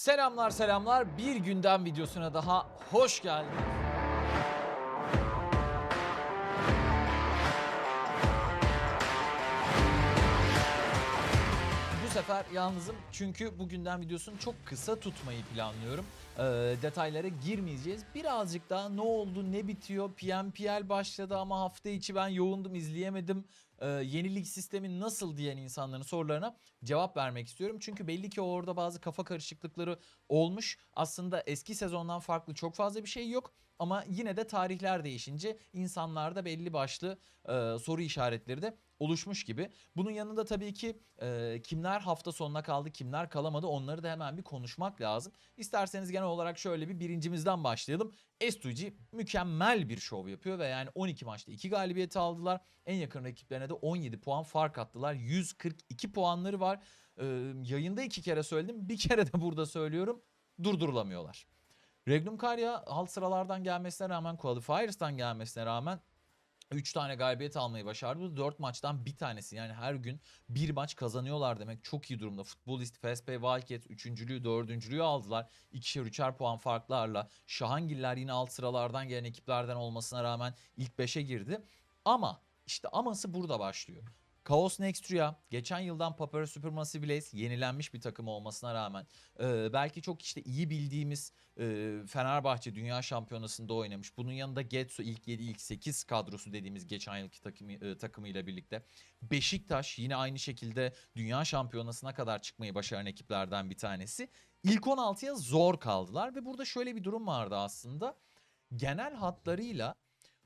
Selamlar selamlar. Bir gündem videosuna daha hoş geldiniz. Bu sefer yalnızım çünkü bugünden videosunu çok kısa tutmayı planlıyorum. Ee, detaylara girmeyeceğiz. Birazcık daha ne oldu, ne bitiyor, PMPL başladı ama hafta içi ben yoğundum, izleyemedim. Ee, yenilik sistemi nasıl diyen insanların sorularına cevap vermek istiyorum. Çünkü belli ki orada bazı kafa karışıklıkları olmuş. Aslında eski sezondan farklı çok fazla bir şey yok. Ama yine de tarihler değişince insanlarda belli başlı e, soru işaretleri de oluşmuş gibi. Bunun yanında tabii ki e, kimler hafta sonuna kaldı, kimler kalamadı onları da hemen bir konuşmak lazım. İsterseniz genel olarak şöyle bir birincimizden başlayalım. S2G mükemmel bir şov yapıyor ve yani 12 maçta 2 galibiyeti aldılar. En yakın rakiplerine de 17 puan fark attılar. 142 puanları var. E, yayında iki kere söyledim, bir kere de burada söylüyorum. Durdurulamıyorlar. Regnum Karya alt sıralardan gelmesine rağmen, Qualifiers'tan gelmesine rağmen 3 tane galibiyet almayı başardı. Bu 4 maçtan bir tanesi. Yani her gün bir maç kazanıyorlar demek çok iyi durumda. Futbolist, Fespay, Wildcats 3.lüğü, 4.lüğü aldılar. İkişer üçer puan farklarla. Şahangiller yine alt sıralardan gelen ekiplerden olmasına rağmen ilk 5'e girdi. Ama işte aması burada başlıyor. Chaos Next Rüya geçen yıldan Papara Supermassive Blaze yenilenmiş bir takım olmasına rağmen e, belki çok işte iyi bildiğimiz e, Fenerbahçe Dünya Şampiyonası'nda oynamış. Bunun yanında Getso ilk 7 ilk 8 kadrosu dediğimiz geçen yılki takımı, e, takımıyla birlikte. Beşiktaş yine aynı şekilde Dünya Şampiyonası'na kadar çıkmayı başaran ekiplerden bir tanesi. İlk 16'ya zor kaldılar ve burada şöyle bir durum vardı aslında. Genel hatlarıyla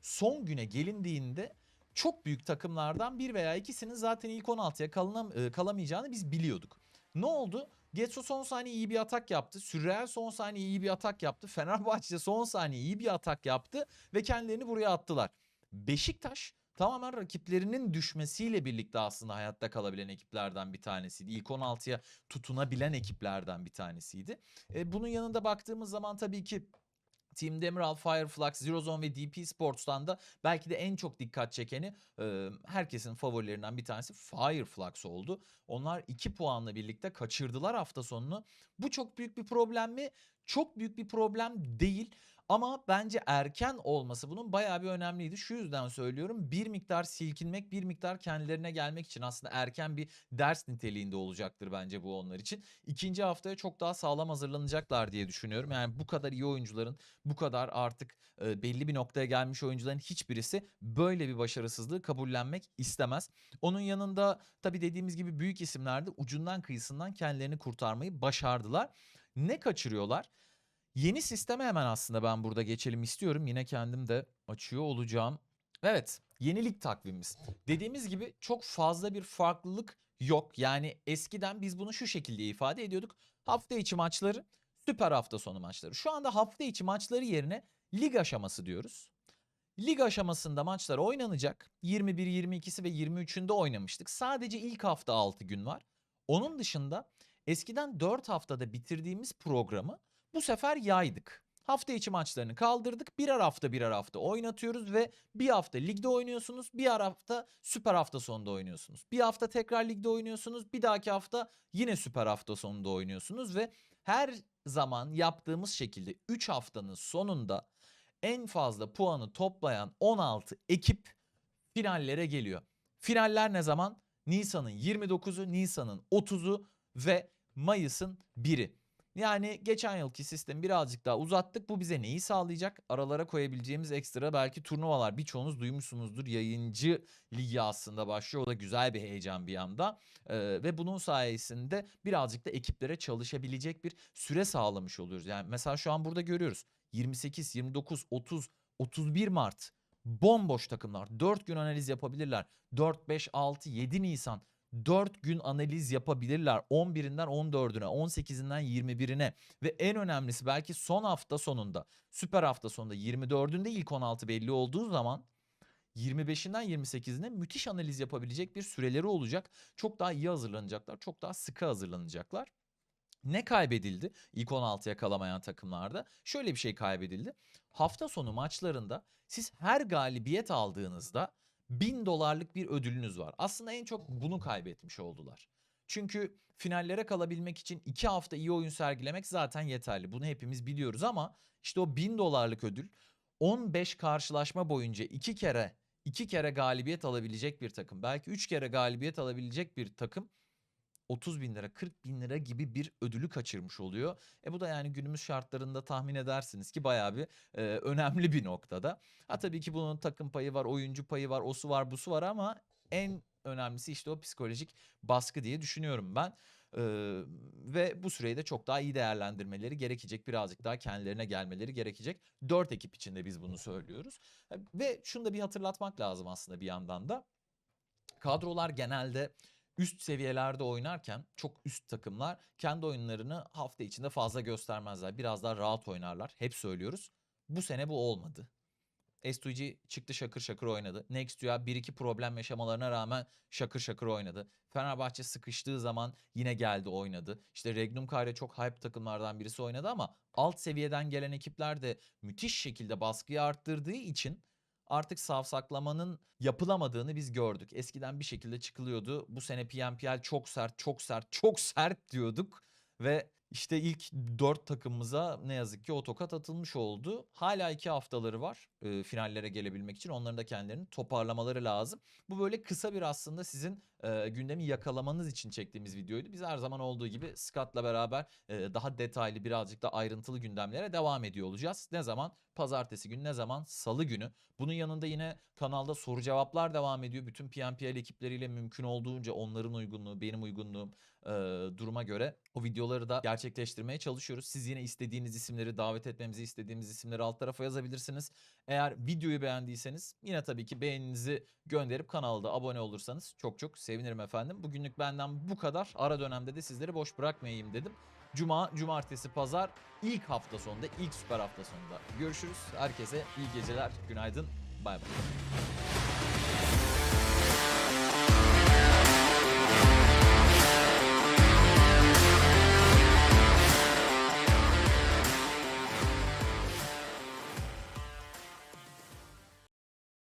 son güne gelindiğinde çok büyük takımlardan bir veya ikisinin zaten ilk 16'ya kalınam, e, kalamayacağını biz biliyorduk. Ne oldu? Getso son saniye iyi bir atak yaptı. Sürreal son saniye iyi bir atak yaptı. Fenerbahçe son saniye iyi bir atak yaptı ve kendilerini buraya attılar. Beşiktaş tamamen rakiplerinin düşmesiyle birlikte aslında hayatta kalabilen ekiplerden bir tanesiydi. İlk 16'ya tutunabilen ekiplerden bir tanesiydi. E, bunun yanında baktığımız zaman tabii ki Team Demiral, Fireflux, Zero Zone ve DP Sports'tan da belki de en çok dikkat çekeni e, herkesin favorilerinden bir tanesi Fireflux oldu. Onlar 2 puanla birlikte kaçırdılar hafta sonunu. Bu çok büyük bir problem mi? Çok büyük bir problem değil. Ama bence erken olması bunun bayağı bir önemliydi. Şu yüzden söylüyorum. Bir miktar silkinmek, bir miktar kendilerine gelmek için aslında erken bir ders niteliğinde olacaktır bence bu onlar için. İkinci haftaya çok daha sağlam hazırlanacaklar diye düşünüyorum. Yani bu kadar iyi oyuncuların, bu kadar artık e, belli bir noktaya gelmiş oyuncuların hiçbirisi böyle bir başarısızlığı kabullenmek istemez. Onun yanında tabii dediğimiz gibi büyük isimler de ucundan kıyısından kendilerini kurtarmayı başardılar. Ne kaçırıyorlar? Yeni sisteme hemen aslında ben burada geçelim istiyorum. Yine kendim de açıyor olacağım. Evet, yenilik takvimimiz. Dediğimiz gibi çok fazla bir farklılık yok. Yani eskiden biz bunu şu şekilde ifade ediyorduk. Hafta içi maçları, süper hafta sonu maçları. Şu anda hafta içi maçları yerine lig aşaması diyoruz. Lig aşamasında maçlar oynanacak. 21, 22'si ve 23'ünde oynamıştık. Sadece ilk hafta 6 gün var. Onun dışında eskiden 4 haftada bitirdiğimiz programı bu sefer yaydık. Hafta içi maçlarını kaldırdık. Birer hafta birer hafta oynatıyoruz ve bir hafta ligde oynuyorsunuz. Bir hafta süper hafta sonunda oynuyorsunuz. Bir hafta tekrar ligde oynuyorsunuz. Bir dahaki hafta yine süper hafta sonunda oynuyorsunuz ve her zaman yaptığımız şekilde 3 haftanın sonunda en fazla puanı toplayan 16 ekip finallere geliyor. Finaller ne zaman? Nisan'ın 29'u, Nisan'ın 30'u ve Mayıs'ın 1'i. Yani geçen yılki sistemi birazcık daha uzattık. Bu bize neyi sağlayacak? Aralara koyabileceğimiz ekstra belki turnuvalar. Birçoğunuz duymuşsunuzdur. Yayıncı ligi aslında başlıyor. O da güzel bir heyecan bir yanda. Ee, ve bunun sayesinde birazcık da ekiplere çalışabilecek bir süre sağlamış oluyoruz. Yani mesela şu an burada görüyoruz. 28, 29, 30, 31 Mart bomboş takımlar. 4 gün analiz yapabilirler. 4, 5, 6, 7 Nisan 4 gün analiz yapabilirler. 11'inden 14'üne, 18'inden 21'ine ve en önemlisi belki son hafta sonunda, süper hafta sonunda 24'ünde ilk 16 belli olduğu zaman 25'inden 28'ine müthiş analiz yapabilecek bir süreleri olacak. Çok daha iyi hazırlanacaklar, çok daha sıkı hazırlanacaklar. Ne kaybedildi ilk 16'ya kalamayan takımlarda? Şöyle bir şey kaybedildi. Hafta sonu maçlarında siz her galibiyet aldığınızda 1000 dolarlık bir ödülünüz var. Aslında en çok bunu kaybetmiş oldular. Çünkü finallere kalabilmek için 2 hafta iyi oyun sergilemek zaten yeterli. Bunu hepimiz biliyoruz ama işte o 1000 dolarlık ödül 15 karşılaşma boyunca 2 kere 2 kere galibiyet alabilecek bir takım. Belki 3 kere galibiyet alabilecek bir takım 30 bin lira 40 bin lira gibi bir ödülü kaçırmış oluyor. E bu da yani günümüz şartlarında tahmin edersiniz ki bayağı bir e, önemli bir noktada. Ha tabii ki bunun takım payı var, oyuncu payı var, osu var, busu var ama en önemlisi işte o psikolojik baskı diye düşünüyorum ben. Ee, ve bu süreyi de çok daha iyi değerlendirmeleri gerekecek. Birazcık daha kendilerine gelmeleri gerekecek. Dört ekip içinde biz bunu söylüyoruz. E, Ve şunu da bir hatırlatmak lazım aslında bir yandan da. Kadrolar genelde üst seviyelerde oynarken çok üst takımlar kendi oyunlarını hafta içinde fazla göstermezler. Biraz daha rahat oynarlar. Hep söylüyoruz. Bu sene bu olmadı. S2G çıktı şakır şakır oynadı. Next'ya 1-2 problem yaşamalarına rağmen şakır şakır oynadı. Fenerbahçe sıkıştığı zaman yine geldi oynadı. İşte Regnum Kayra çok hype takımlardan birisi oynadı ama alt seviyeden gelen ekipler de müthiş şekilde baskıyı arttırdığı için artık savsaklamanın yapılamadığını biz gördük. Eskiden bir şekilde çıkılıyordu. Bu sene PNPL çok sert, çok sert, çok sert diyorduk. Ve işte ilk dört takımımıza ne yazık ki o atılmış oldu. Hala iki haftaları var e, finallere gelebilmek için. Onların da kendilerini toparlamaları lazım. Bu böyle kısa bir aslında sizin e, gündemi yakalamanız için çektiğimiz videoydu. Biz her zaman olduğu gibi Scott'la beraber e, daha detaylı birazcık da ayrıntılı gündemlere devam ediyor olacağız. Ne zaman? Pazartesi günü ne zaman? Salı günü. Bunun yanında yine kanalda soru cevaplar devam ediyor. Bütün PNPL ekipleriyle mümkün olduğunca onların uygunluğu, benim uygunluğum e, duruma göre o videoları da gerçekleştirmeye çalışıyoruz. Siz yine istediğiniz isimleri, davet etmemizi istediğimiz isimleri alt tarafa yazabilirsiniz. Eğer videoyu beğendiyseniz yine tabii ki beğeninizi gönderip kanalda abone olursanız çok çok sevinirim efendim. Bugünlük benden bu kadar. Ara dönemde de sizleri boş bırakmayayım dedim. Cuma, cumartesi, pazar ilk hafta sonunda, ilk süper hafta sonunda görüşürüz. Herkese iyi geceler, günaydın, bay bay.